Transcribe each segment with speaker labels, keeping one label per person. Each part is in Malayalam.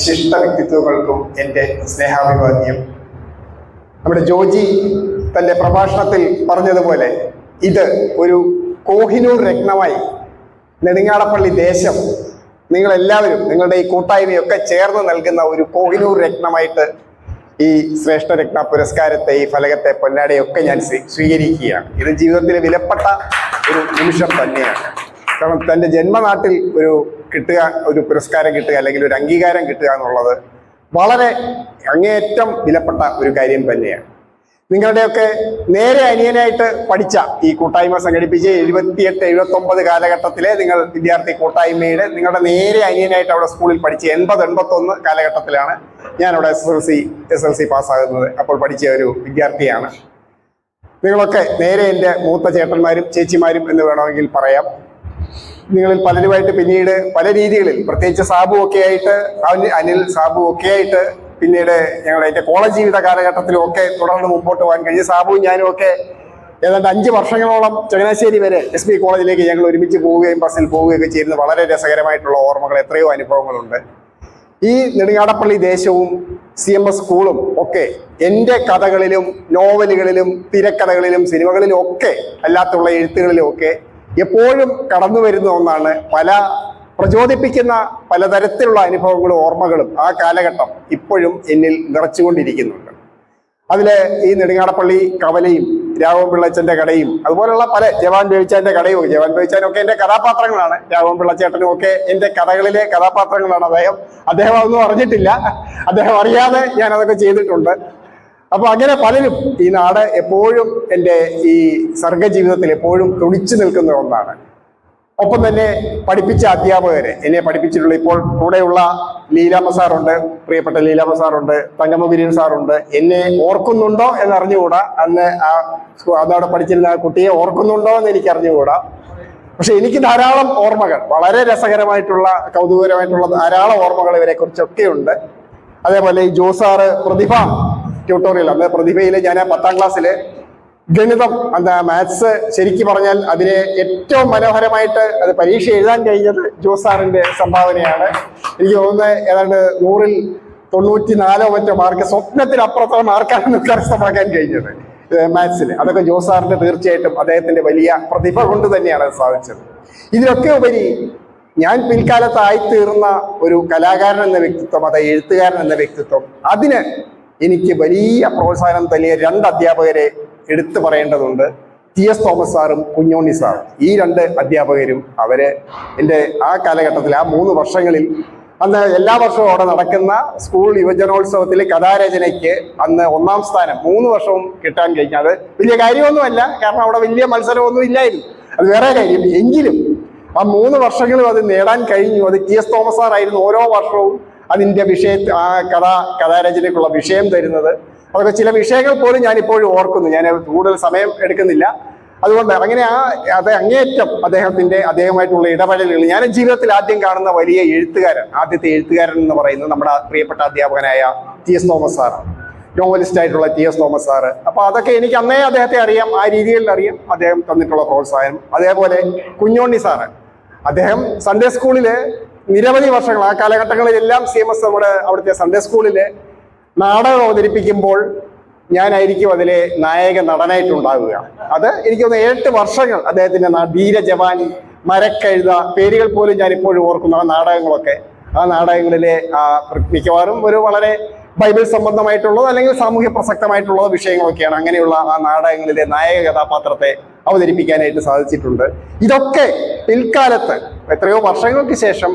Speaker 1: വിശിഷ്ട വ്യക്തിത്വങ്ങൾക്കും എന്റെ സ്നേഹാഭിവാദ്യം. നമ്മുടെ ജോജി തന്റെ പ്രഭാഷണത്തിൽ പറഞ്ഞതുപോലെ ഇത് ഒരു കോഹിനൂർ രത്നമായി നെടുങ്ങാടപ്പള്ളി ദേശം നിങ്ങളെല്ലാവരും നിങ്ങളുടെ ഈ കൂട്ടായ്മയൊക്കെ ചേർന്ന് നൽകുന്ന ഒരു കോഹിനൂർ രത്നമായിട്ട് ഈ ശ്രേഷ്ഠ രത്ന പുരസ്കാരത്തെ ഈ ഫലകത്തെ പൊന്നാടയൊക്കെ ഞാൻ സ്വീ- സ്വീകരിക്കുകയാണ്. ഇത് ജീവിതത്തിലെ വിലപ്പെട്ട ഒരു നിമിഷം തന്നെയാണ്. കാരണം തന്റെ ജന്മനാട്ടിൽ ഒരു കിട്ടുക ഒരു പുരസ്കാരം കിട്ടുക അല്ലെങ്കിൽ ഒരു അംഗീകാരം കിട്ടുക എന്നുള്ളത് വളരെ അങ്ങേയറ്റം വിലപ്പെട്ട ഒരു കാര്യം തന്നെയാണ്. നിങ്ങളുടെയൊക്കെ നേരെ അനിയനായിട്ട് പഠിച്ച ഈ കൂട്ടായ്മ സംഘടിപ്പിച്ച് എഴുപത്തിയെട്ട് എഴുപത്തി ഒമ്പത് കാലഘട്ടത്തിലെ നിങ്ങൾ വിദ്യാർത്ഥി കൂട്ടായ്മയുടെ നിങ്ങളുടെ നേരെ അനിയനായിട്ട് അവിടെ സ്കൂളിൽ പഠിച്ച് എൺപത് എൺപത്തി ഒന്ന് കാലഘട്ടത്തിലാണ് ഞാൻ അവിടെ S L C S L C പാസ്സാകുന്നത്. അപ്പോൾ പഠിച്ച ഒരു വിദ്യാർത്ഥിയാണ്. നിങ്ങളൊക്കെ നേരെ എന്റെ മൂത്ത ചേട്ടന്മാരും ചേച്ചിമാരും എന്ന് വേണമെങ്കിൽ പറയാം. നിങ്ങളിൽ പലരുമായിട്ട് പിന്നീട് പല രീതികളിൽ പ്രത്യേകിച്ച് സാബു ഒക്കെ ആയിട്ട് അനിൽ സാബു ഒക്കെ ആയിട്ട് പിന്നീട് ഞങ്ങളുടെ അതിന്റെ കോളേജ് ജീവിത കാലഘട്ടത്തിലും ഒക്കെ തുടർന്ന് മുമ്പോട്ട് പോകാൻ കഴിഞ്ഞു സാബുവും ഞാനും ഒക്കെ ഏതാണ്ട് അഞ്ച് വർഷങ്ങളോളം ചങ്ങനാശ്ശേരി വരെ എസ് ബി കോളേജിലേക്ക് ഞങ്ങൾ ഒരുമിച്ച് പോവുകയും ബസ്സിൽ പോവുകയൊക്കെ ചെയ്യുന്ന വളരെ രസകരമായിട്ടുള്ള ഓർമ്മകൾ എത്രയോ അനുഭവങ്ങളുണ്ട്. ഈ നെടുങ്ങാടപ്പള്ളി ദേശവും സി എം എസ് സ്കൂളും ഒക്കെ എന്റെ കഥകളിലും നോവലുകളിലും തിരക്കഥകളിലും സിനിമകളിലും ഒക്കെ അല്ലാത്തുള്ള എഴുത്തുകളിലും ഒക്കെ എപ്പോഴും കടന്നു വരുന്ന ഒന്നാണ് പല പ്രചോദിപ്പിക്കുന്ന പലതരത്തിലുള്ള അനുഭവങ്ങളും ഓർമ്മകളും ആ കാലഘട്ടം ഇപ്പോഴും എന്നിൽ നിറച്ചുകൊണ്ടിരിക്കുന്നുണ്ട്. അതിൽ ഈ നെടുങ്ങാടപ്പള്ളി കവലയും രാഘവൻ പിള്ളച്ചന്റെ കടയും അതുപോലെയുള്ള പല ജവാൻ ബേവിച്ചാന്റെ കടയും ജവാൻ ബേവിച്ചാനൊക്കെ എന്റെ കഥാപാത്രങ്ങളാണ്. രാഘവൻ പിള്ളച്ചേട്ടനും ഒക്കെ എന്റെ കഥകളിലെ കഥാപാത്രങ്ങളാണ് അദ്ദേഹം. അദ്ദേഹം അതൊന്നും അറിഞ്ഞിട്ടില്ല. അദ്ദേഹം അറിയാതെ ഞാൻ അതൊക്കെ ചെയ്തിട്ടുണ്ട്. അപ്പൊ അങ്ങനെ പലരും ഈ നാട് എപ്പോഴും എന്റെ ഈ സർഗജീവിതത്തിൽ എപ്പോഴും തുടിച്ചു നിൽക്കുന്ന ഒന്നാണ്. ഒപ്പം തന്നെ പഠിപ്പിച്ച അധ്യാപകരെ എന്നെ പഠിപ്പിച്ചിട്ടുള്ള ഇപ്പോൾ കൂടെയുള്ള ലീലാമ്മ സാറുണ്ട് പ്രിയപ്പെട്ട ലീലാമ്മ സാറുണ്ട് തങ്കമ്മ ബിരിയൻ സാറുണ്ട്. എന്നെ ഓർക്കുന്നുണ്ടോ എന്ന് അറിഞ്ഞുകൂടാ അന്ന് ആ അതവിടെ പഠിച്ചിരുന്ന ആ കുട്ടിയെ ഓർക്കുന്നുണ്ടോ എന്ന് എനിക്ക് അറിഞ്ഞുകൂടാ. പക്ഷെ എനിക്ക് ധാരാളം ഓർമ്മകൾ വളരെ രസകരമായിട്ടുള്ള കൗതുകരമായിട്ടുള്ള ധാരാളം ഓർമ്മകൾ ഇവരെ കുറിച്ചൊക്കെ ഉണ്ട് അതേപോലെ ഈ ജോസാറ് പ്രതിഭ ട്യൂട്ടോറിയൽ അന്ന് പ്രതിഭയിൽ ഞാൻ പത്താം ക്ലാസ്സിലെ ഗണിതം എന്താ മാത്സ് ശരിക്കും പറഞ്ഞാൽ അതിനെ ഏറ്റവും മനോഹരമായിട്ട് അത് പരീക്ഷ എഴുതാൻ കഴിഞ്ഞത് ജോസാറിന്റെ സംഭാവനയാണ്. എനിക്ക് തോന്നുന്നത് ഏതാണ്ട് നൂറിൽ തൊണ്ണൂറ്റി നാലോ മറ്റോ മാർക്ക് സ്വപ്നത്തിനപ്പുറത്തുള്ള മാർക്കാണ് കരസ്ഥമാക്കാൻ കഴിഞ്ഞത് മാത്സിൽ അതൊക്കെ ജോസാറിന്റെ തീർച്ചയായിട്ടും അദ്ദേഹത്തിന്റെ വലിയ പ്രതിഭ കൊണ്ട് തന്നെയാണ് അത് സാധിച്ചത്. ഇതിലൊക്കെ ഉപരി ഞാൻ പിൽക്കാലത്തായി തീർന്ന ഒരു കലാകാരൻ എന്ന വ്യക്തിത്വം അതായത് എഴുത്തുകാരൻ എന്ന വ്യക്തിത്വം അതിന് എനിക്ക് വലിയ പ്രോത്സാഹനം നൽകിയ രണ്ട് അധ്യാപകരെ എടുത്തു പറയേണ്ടതുണ്ട്. ടി എസ് തോമസ് സാറും കുഞ്ഞോണി സാറും. ഈ രണ്ട് അധ്യാപകരും അവരെ എന്റെ ആ കാലഘട്ടത്തിൽ ആ മൂന്ന് വർഷങ്ങളിൽ അന്ന് എല്ലാ വർഷവും അവിടെ നടക്കുന്ന സ്കൂൾ യുവജനോത്സവത്തിലെ കഥാരചനയ്ക്ക് അന്ന് ഒന്നാം സ്ഥാനം മൂന്ന് വർഷവും കിട്ടാൻ കഴിഞ്ഞാൽ വലിയ കാര്യമൊന്നുമല്ല. കാരണം അവിടെ വലിയ മത്സരമൊന്നും ഇല്ലായിരുന്നു. അത് വേറെ കാര്യം. എങ്കിലും ആ മൂന്ന് വർഷങ്ങളും അത് നേടാൻ കഴിഞ്ഞു. അത് ടി എസ് തോമസ് സാറായിരുന്നു ഓരോ വർഷവും അതിന്റെ വിഷയ ആ കഥ കഥാരചനയ്ക്കുള്ള വിഷയം തരുന്നത്. അതൊക്കെ ചില വിഷയങ്ങൾ പോലും ഞാൻ ഇപ്പോഴും ഓർക്കുന്നു. ഞാൻ കൂടുതൽ സമയം എടുക്കുന്നില്ല. അതുകൊണ്ട് അങ്ങനെ ആ അത് അങ്ങേയറ്റം അദ്ദേഹത്തിന്റെ അദ്ദേഹമായിട്ടുള്ള ഇടപെടലുകൾ ഞാൻ ജീവിതത്തിൽ ആദ്യം കാണുന്ന വലിയ എഴുത്തുകാരൻ ആദ്യത്തെ എഴുത്തുകാരൻ എന്ന് പറയുന്നത് നമ്മുടെ പ്രിയപ്പെട്ട അധ്യാപകനായ ടി എസ് തോമസ് സാറാണ്. നോവലിസ്റ്റ് ആയിട്ടുള്ള ടി എസ് തോമസ് സാറ്. അപ്പോൾ അതൊക്കെ എനിക്ക് അന്നേ അദ്ദേഹത്തെ അറിയാം ആ രീതിയിൽ അറിയാം. അദ്ദേഹം തന്നിട്ടുള്ള പ്രോത്സാഹനം. അതേപോലെ കുഞ്ഞോണ്ണി സാറ്. അദ്ദേഹം സൺഡേ സ്കൂളിൽ നിരവധി വർഷങ്ങൾ ആ കാലഘട്ടങ്ങളിലെല്ലാം സി എം എസ് നമ്മുടെ അവിടുത്തെ സൺഡേ സ്കൂളിൽ നാടകം അവതരിപ്പിക്കുമ്പോൾ ഞാനായിരിക്കും അതിലെ നായക നടനായിട്ടുണ്ടാവുക അത് എനിക്ക് തോന്നുന്നു ഏഴ് വർഷങ്ങൾ അദ്ദേഹത്തിന്റെ ധീര ജവാനി മരക്കഴുത പേരുകൾ പോലും ഞാൻ ഇപ്പോഴും ഓർക്കുന്ന ആ നാടകങ്ങളൊക്കെ. ആ നാടകങ്ങളിലെ മിക്കവാറും ഒരു വളരെ ബൈബിൾ സംബന്ധമായിട്ടുള്ളത് അല്ലെങ്കിൽ സാമൂഹ്യ പ്രസക്തമായിട്ടുള്ള വിഷയങ്ങളൊക്കെയാണ് അങ്ങനെയുള്ള ആ നാടകങ്ങളിലെ നായക കഥാപാത്രത്തെ അവതരിപ്പിക്കാനായിട്ട് സാധിച്ചിട്ടുണ്ട്. ഇതൊക്കെ പിൽക്കാലത്ത് എത്രയോ വർഷങ്ങൾക്ക് ശേഷം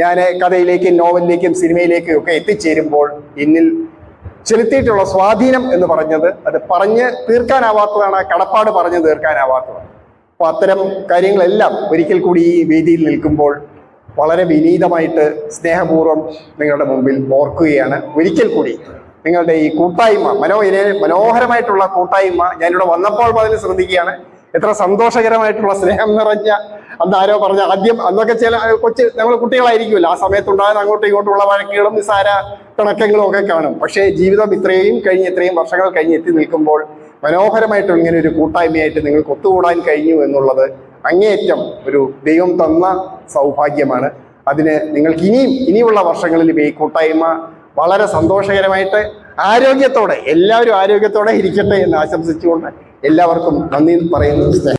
Speaker 1: ഞാൻ കഥയിലേക്കും നോവലിലേക്കും സിനിമയിലേക്കും ഒക്കെ എത്തിച്ചേരുമ്പോൾ ഇന്നിൽ ചെലുത്തിയിട്ടുള്ള സ്വാധീനം എന്ന് പറഞ്ഞത് അത് പറഞ്ഞ് തീർക്കാനാവാത്തതാണ് കടപ്പാട് പറഞ്ഞ് തീർക്കാനാവാത്തതാണ്. അപ്പൊ അത്തരം കാര്യങ്ങളെല്ലാം ഒരിക്കൽ കൂടി ഈ വേദിയിൽ നിൽക്കുമ്പോൾ വളരെ വിനീതമായിട്ട് സ്നേഹപൂർവം നിങ്ങളുടെ മുമ്പിൽ ഓർക്കുകയാണ്. ഒരിക്കൽ കൂടി നിങ്ങളുടെ ഈ കൂട്ടായ്മ മനോ മനോഹരമായിട്ടുള്ള കൂട്ടായ്മ ഞാനിവിടെ വന്നപ്പോൾ അതിന് ശ്രദ്ധിക്കുകയാണ്. എത്ര സന്തോഷകരമായിട്ടുള്ള സ്നേഹം നിറഞ്ഞ അന്ന് ആരോ പറഞ്ഞ ആദ്യം അന്നൊക്കെ ചില കൊച്ചു ഞങ്ങൾ കുട്ടികളായിരിക്കുമല്ല. ആ സമയത്തുണ്ടാകുന്ന അങ്ങോട്ടും ഇങ്ങോട്ടുള്ള വഴക്കുകളും നിസാര പിണക്കങ്ങളും ഒക്കെ കാണും. പക്ഷേ ജീവിതം ഇത്രയും കഴിഞ്ഞ് ഇത്രയും വർഷങ്ങൾ കഴിഞ്ഞ് എത്തി നിൽക്കുമ്പോൾ മനോഹരമായിട്ട് ഇങ്ങനെ ഒരു കൂട്ടായ്മയായിട്ട് നിങ്ങൾക്ക് ഒത്തുകൂടാൻ കഴിഞ്ഞു എന്നുള്ളത് അങ്ങേയറ്റം ഒരു ദൈവം തന്ന സൗഭാഗ്യമാണ്. അതിന് നിങ്ങൾക്ക് ഇനിയും ഇനിയുള്ള വർഷങ്ങളിലും ഈ കൂട്ടായ്മ വളരെ സന്തോഷകരമായിട്ട് ആരോഗ്യത്തോടെ എല്ലാവരും ആരോഗ്യത്തോടെ ഇരിക്കട്ടെ എന്ന് ആശംസിച്ചുകൊണ്ട് എല്ലാവർക്കും നന്ദി പറയുന്നു